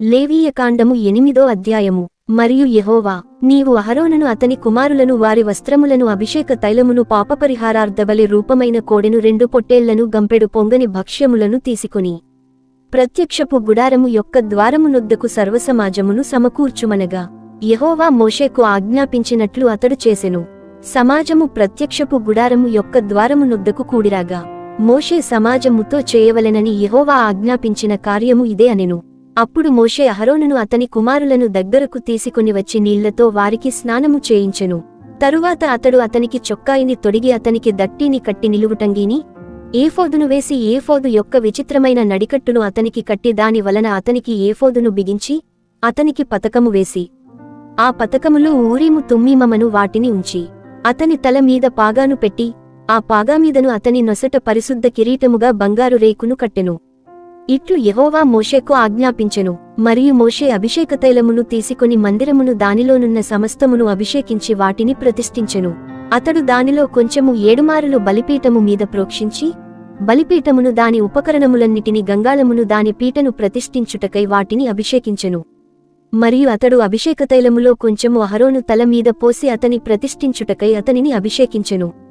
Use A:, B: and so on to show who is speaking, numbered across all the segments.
A: లేవీయకాండము ఎనిమిదో అధ్యాయము. మరియు యహోవా నీవు అహరోనను అతని కుమారులను వారి వస్త్రములను అభిషేక తైలమును పాపపరిహారార్థబలి రూపమైన కోడెను రెండు పొట్టేళ్ళను గంపెడు పొంగని భక్ష్యములను తీసుకుని ప్రత్యక్షపు గుడారము యొక్క ద్వారమునొద్దకు సర్వసమాజమును సమకూర్చుమనగా యహోవా మోషేకు ఆజ్ఞాపించినట్లు అతడు చేసెను. సమాజము ప్రత్యక్షపు గుడారము యొక్క ద్వారమునొద్దకు కూడిరాగా మోషే సమాజముతో చేయవలెనని యహోవా ఆజ్ఞాపించిన కార్యము ఇదే అనెను. అప్పుడు మోషే అహరోనును అతని కుమారులను దగ్గరకు తీసుకుని వచ్చి నీళ్ళతో వారికి స్నానము చేయించెను. తరువాత అతడు అతనికి చొక్కాయిని తొడిగి అతనికి దట్టిని కట్టి నిలువుటంగిని ఏఫోదును వేసి ఏఫోదు యొక్క విచిత్రమైన నడికట్టును అతనికి కట్టి దాని వలన అతనికి ఏఫోదును బిగించి అతనికి పతకము వేసి ఆ పతకములో ఊరీము తుమ్మిమమను వాటిని ఉంచి అతని తల మీద పాగాను పెట్టి ఆ పాగామీదను అతని నొసట పరిశుద్ధ కిరీటముగా బంగారు రేకును కట్టెను. ఇట్లు యహోవా మోషేకు ఆజ్ఞాపించెను మరియు మోషే అభిషేక తైలమును తీసుకొని మందిరమును దానిలోనున్న సమస్తమును అభిషేకించి వాటిని ప్రతిష్ఠించెను. అతడు దానిలో కొంచెము ఏడుమారులు బలిపీఠము మీద ప్రోక్షించి బలిపీఠమును దాని ఉపకరణములన్నిటిని గంగాళమును దాని పీటను ప్రతిష్ఠించుటకై వాటిని అభిషేకించెను. మరియు అతడు అభిషేక తైలములో కొంచెము అహరోను తల మీద పోసి అతని ప్రతిష్ఠించుటకై అతనిని అభిషేకించెను.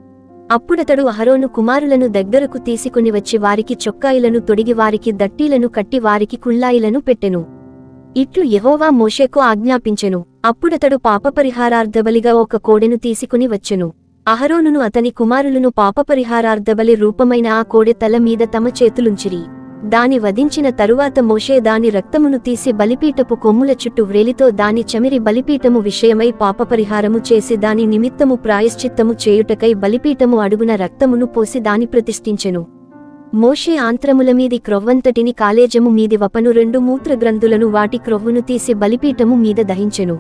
A: అప్పుడతడు అహరోను కుమారులను దగ్గరకు తీసుకుని వచ్చి వారికి చొక్కాయిలను తొడిగి వారికి దట్టీలను కట్టి వారికి కుళ్ళాయిలను పెట్టెను. ఇట్లు యహోవా మోషేకు ఆజ్ఞాపించెను. అప్పుడతడు పాపపరిహారార్థబలిగా ఒక కోడెను తీసుకుని వచ్చెను. అహరోనును అతని కుమారులను పాపపరిహారార్థబలి రూపమైన ఆ కోడె తల మీద తమ చేతులుంచిరి. దాని వధించిన తరువాత మోషే దాని రక్తమును తీసి బలిపీఠపు కొమ్ముల చుట్టూ వ్రేలితో దాని చమిరి బలిపీఠము విషయమై పాపపరిహారము చేసి దాని నిమిత్తము ప్రాయశ్చిత్తము చేయుటకై బలిపీఠము అడుగున రక్తమును పోసి దాని ప్రతిష్ఠించెను. మోషే ఆంత్రముల మీది క్రొవ్వంతటిని కాలేజము మీది వపను రెండు మూత్రగ్రంథులను వాటి క్రొవ్వును తీసి బలిపీఠము మీద దహించెను.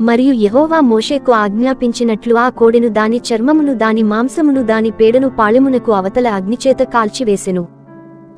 A: మరియు యహోవా మోషేకు ఆజ్ఞాపించినట్లు ఆ కోడెను దాని చర్మమును దాని మాంసమును దాని పేడను పాళెమునకు అవతల అగ్నిచేత కాల్చివేసెను.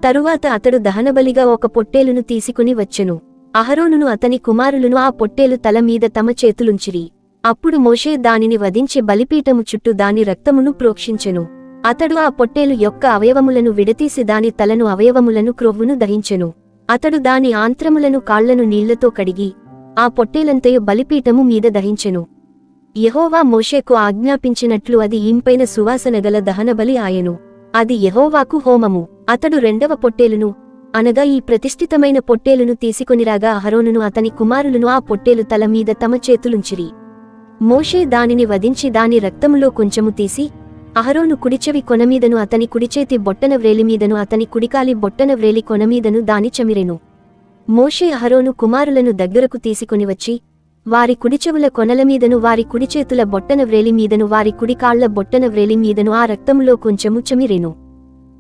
A: తరువాత అతడు దహనబలిగా ఒక పొట్టేలును తీసుకుని వచ్చెను. అహరోనును అతని కుమారులను ఆ పొట్టేలు తల మీద తమ చేతులుంచిరి. అప్పుడు మోషే దానిని వధించి బలిపీఠము చుట్టూ దాని రక్తమును ప్రోక్షించెను. అతడు ఆ పొట్టేలు యొక్క అవయవములను విడతీసి దాని తలను అవయవములను క్రొవ్వును దహించెను. అతడు దాని ఆంత్రములను కాళ్ళను నీళ్ళతో కడిగి ఆ పొట్టేలంతయు బలిపీఠము మీద దహించెను. యహోవా మోషేకు ఆజ్ఞాపించినట్లు అది ఇంపైన సువాసనగల దహనబలి ఆయను. అది యహోవాకు హోమము. అతడు రెండవ పొట్టేలును అనగా ఈ ప్రతిష్ఠితమైన పొట్టేలును తీసుకొనిరాగా అహరోనును అతని కుమారులను ఆ పొట్టేలు తల మీద తమ చేతులుంచిరి. మోషే దానిని వధించి దాని రక్తములో కొంచెము తీసి అహరోను కుడిచెవి కొనమీదను అతని కుడిచేతి బొట్టన వ్రేలిమీదను అతని కుడికాలి బొట్టన వ్రేలి కొనమీదను దాని చమిరెను. మోషే అహరోను కుమారులను దగ్గరకు తీసుకుని వచ్చి వారి కుడిచెవుల కొనలమీదను వారి కుడిచేతుల బొట్టన వ్రేలిమీదను వారి కుడికాళ్ళ బొట్టన వ్రేలి మీదను ఆ రక్తములో కొంచెము చెమిరెను.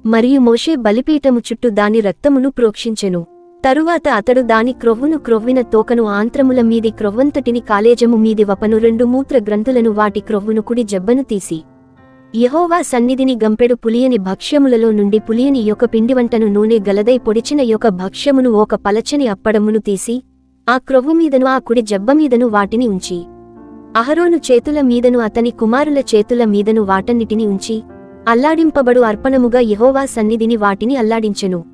A: మరియు మోషే బలిపీఠము చుట్టూ దాని రక్తమును ప్రోక్షించెను. తరువాత అతడు దాని క్రొవ్వును క్రొవ్విన తోకను ఆంత్రముల మీది క్రొవ్వంతటిని కాలేజము మీది వపను రెండు మూత్ర గ్రంథులను వాటి క్రొవ్వును కుడి జబ్బను తీసి. యెహోవా సన్నిధిని గంపెడు పులియని భక్ష్యములలో నుండి పులియని యొక్క పిండివంటను నూనె గలదై పొడిచిన యొక్క భక్ష్యమును ఒక పలచని అప్పడమును తీసి ఆ క్రొవ్వు మీదను ఆ కుడి జబ్బ మీదను వాటిని ఉంచి అహరోను చేతుల మీదను అతని కుమారుల చేతుల మీదను వాటన్నిటిని ఉంచి అల్లాడింపబడు అర్పణముగా యహోవా సన్నిధిని వాటిని అల్లాడించెను.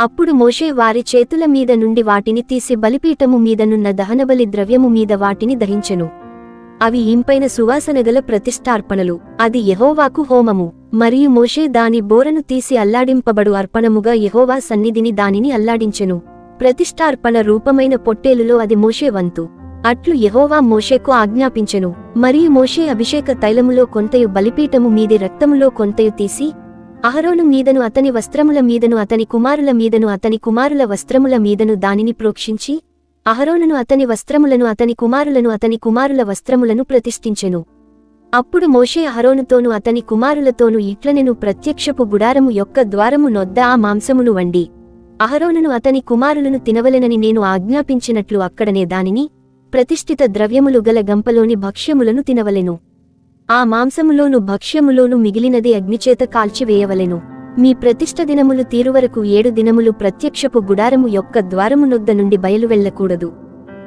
A: అప్పుడు మోషే వారి చేతుల మీద నుండి వాటిని తీసి బలిపీఠము మీదనున్న దహనబలి ద్రవ్యము మీద వాటిని దహించెను. అవి ఇంపైన సువాసనగల ప్రతిష్టార్పణలు. అది యహోవాకు హోమము. మరియు మోషే దాని బోరను తీసి అల్లాడింపబడు అర్పణముగా యహోవా సన్నిధిని దానిని అల్లాడించెను. ప్రతిష్టార్పణ రూపమైన పొట్టేలులో అది మోషే వంతు. అట్లు యహోవా మోషేకు ఆజ్ఞాపించెను. మరియు మోషే అభిషేక తైలములో కొంతయు బలిపీఠము మీది రక్తములో కొంతయు తీసి అహరోను మీదను అతని వస్త్రముల మీదను అతని కుమారుల మీదను అతని కుమారుల వస్త్రముల మీదను దానిని ప్రోక్షించి అహరోనును అతని వస్త్రములను అతని కుమారులను అతని కుమారుల వస్త్రములను ప్రతిష్ఠించెను. అప్పుడు మోషే అహరోనుతోను అతని కుమారులతోను ఇట్లనెను ప్రత్యక్షపు గుడారము యొక్క ద్వారము నొద్ద ఆ మాంసమును వండి. అహరోనును అతని కుమారులను తినవలెనని నేను ఆజ్ఞాపించినట్లు అక్కడనే దానిని ప్రతిష్ఠిత ద్రవ్యములు గల గంపలోని భక్ష్యములను తినవలెను. ఆ మాంసములోను భక్ష్యములోను మిగిలినది అగ్నిచేత కాల్చివేయవలెను. మీ ప్రతిష్ఠ దినములు తీరువరకు ఏడు దినములు ప్రత్యక్షపు గుడారము యొక్క ద్వారమునొద్ద నుండి బయలు వెళ్ళకూడదు.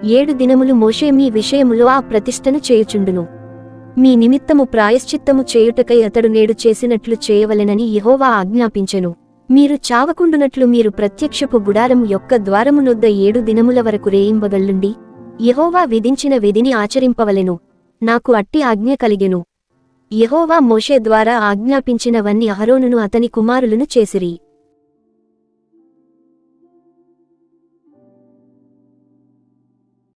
A: ఏడు దినములు మోషే మీ విషయములో ఆ ప్రతిష్టను చేయుచుండును. మీ నిమిత్తము ప్రాయశ్చిత్తము చేయుటకై అతడు నేడు చేసినట్లు చేయవలెనని ఇహోవా ఆజ్ఞాపించెను. మీరు చావకుండునట్లు మీరు ప్రత్యక్షపు గుడారము యొక్క ద్వారమునొద్ద ఏడు దినముల వరకు రేయింబగళ్ళుండి యహోవా విధించిన విధిని ఆచరింపవలెను నాకు అట్టి ఆజ్ఞ కలిగెను. యహోవా మోషే ద్వారా ఆజ్ఞాపించినవన్నీ అహరోనును అతని కుమారులను చేసిరి.